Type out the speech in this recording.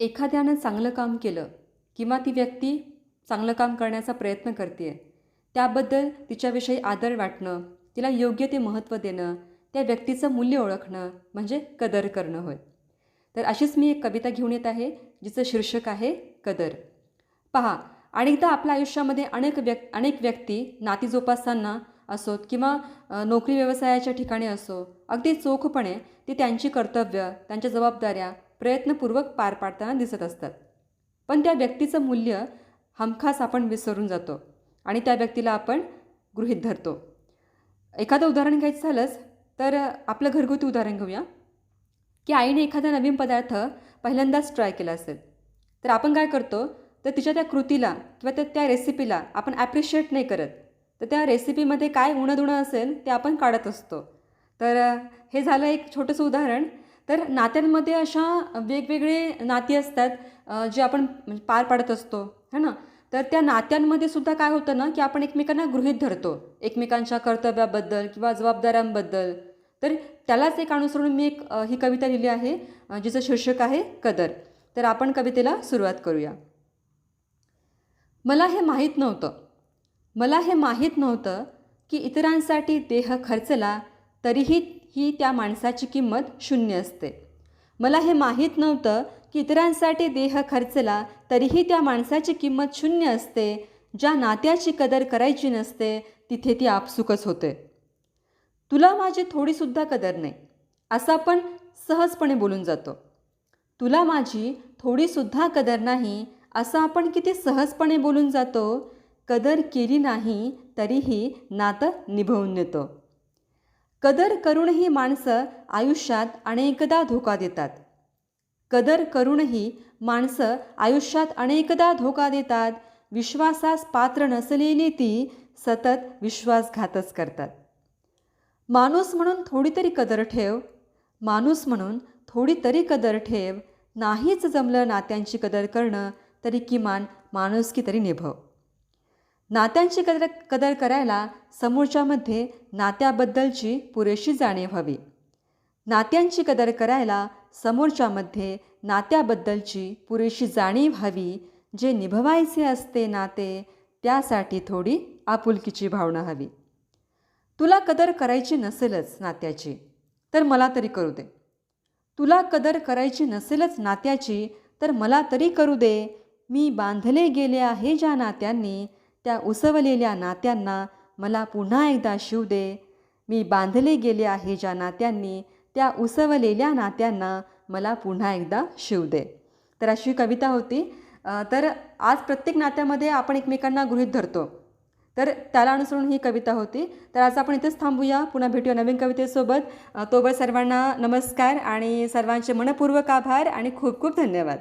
एखाद्यानं चांगलं काम केलं किंवा ती व्यक्ती चांगलं काम करण्याचा प्रयत्न करते आहे त्याबद्दल तिच्याविषयी आदर वाटणं तिला योग्य ते महत्त्व देणं त्या व्यक्तीचं मूल्य ओळखणं म्हणजे कदर करणं होय. तर अशीच मी एक कविता घेऊन येत आहे जिचं शीर्षक आहे कदर. पहा अनेकदा आपल्या आयुष्यामध्ये अनेक व्यक् अनेक व्यक्ती नाती जोपासताना असोत किंवा नोकरी व्यवसायाच्या ठिकाणी असो अगदी चोखपणे ते त्यांची कर्तव्य त्यांच्या जबाबदाऱ्या प्रयत्नपूर्वक पार पाडताना दिसत असतात. पण त्या व्यक्तीचं मूल्य हमखास आपण विसरून जातो आणि त्या व्यक्तीला आपण गृहित धरतो. एखादं उदाहरण घ्यायचं झालंच तर आपलं घरगुती उदाहरण घेऊया. की आईने एखादा नवीन पदार्थ पहिल्यांदाच ट्राय केला असेल तर आपण काय करतो? तर तिच्या त्या कृतीला किंवा त्या त्या रेसिपीला आपण ॲप्रिशिएट नाही करत. तर त्या रेसिपीमध्ये काय उणंदुणं असेल ते आपण काढत असतो. तर हे झालं एक छोटंसं उदाहरण. तर नात्यांमध्ये अशा वेगवेगळे नाती असतात जे आपण म्हणजे पार पाडत असतो है ना? तर त्या नात्यांमध्ये सुद्धा काय होतं ना की आपण एकमेकांना गृहीत धरतो. एकमेकांच्या कर्तव्याबद्दल किंवा जबाबदाऱ्यांबद्दल. तर त्यालाच एक अनुसरून मी एक ही कविता लिहिली आहे जिचं शीर्षक आहे कदर. तर आपण कवितेला सुरुवात करूया. मला हे माहीत नव्हतं. मला हे माहीत नव्हतं की इतरांसाठी देह खर्चला तरीही ही त्या माणसाची किंमत शून्य असते. मला हे माहीत नव्हतं की इतरांसाठी देह खर्चला तरीही त्या माणसाची किंमत शून्य असते ज्या नात्याची कदर करायची नसते तिथे ती आपसुकच होते. तुला माझी थोडीसुद्धा कदर नाही असं आपण सहजपणे बोलून जातो. तुला माझी थोडीसुद्धा कदर नाही असं आपण किती सहजपणे बोलून जातो कदर केली नाही तरीही नातं निभवून नेतो. कदर करूनही माणसं आयुष्यात अनेकदा धोका देतात. कदर करूनही माणसं आयुष्यात अनेकदा धोका देतात विश्वासास पात्र नसलेली ती सतत विश्वासघातच करतात. माणूस म्हणून थोडी तरी कदर ठेव माणूस म्हणून थोडी तरी कदर ठेव नाहीच जमलं नात्यांची कदर करणं तरी किमान माणुसकी तरी निभव. नात्यांची कदर कदर करायला समोरच्यामध्ये नात्याबद्दलची पुरेशी जाणीव हवी. नात्यांची कदर करायला समोरच्यामध्ये नात्याबद्दलची पुरेशी जाणीव हवी जे निभवायचे असते नाते त्यासाठी थोडी आपुलकीची भावना हवी. तुला कदर करायची नसेलच नात्याची तर मला तरी करू दे. तुला कदर करायची नसेलच नात्याची तर मला तरी करू दे. मी बांधले गेले आहे ज्या नात्यांनी त्या उसवलेल्या नात्यांना मला पुन्हा एकदा शिव दे. मी बांधले गेले आहे ज्या नात्यांनी त्या उसवलेल्या नात्यांना मला पुन्हा एकदा शिव दे. तर अशी कविता होती. तर आज प्रत्येक नात्यामध्ये आपण एकमेकांना गृहीत धरतो. तर त्याला अनुसरून ही कविता होती. तर आज आपण इथेच थांबूया. पुन्हा भेटूया नवीन कवितेसोबत. तोवर सर्वांना नमस्कार आणि सर्वांचे मनपूर्वक आभार आणि खूप खूप धन्यवाद.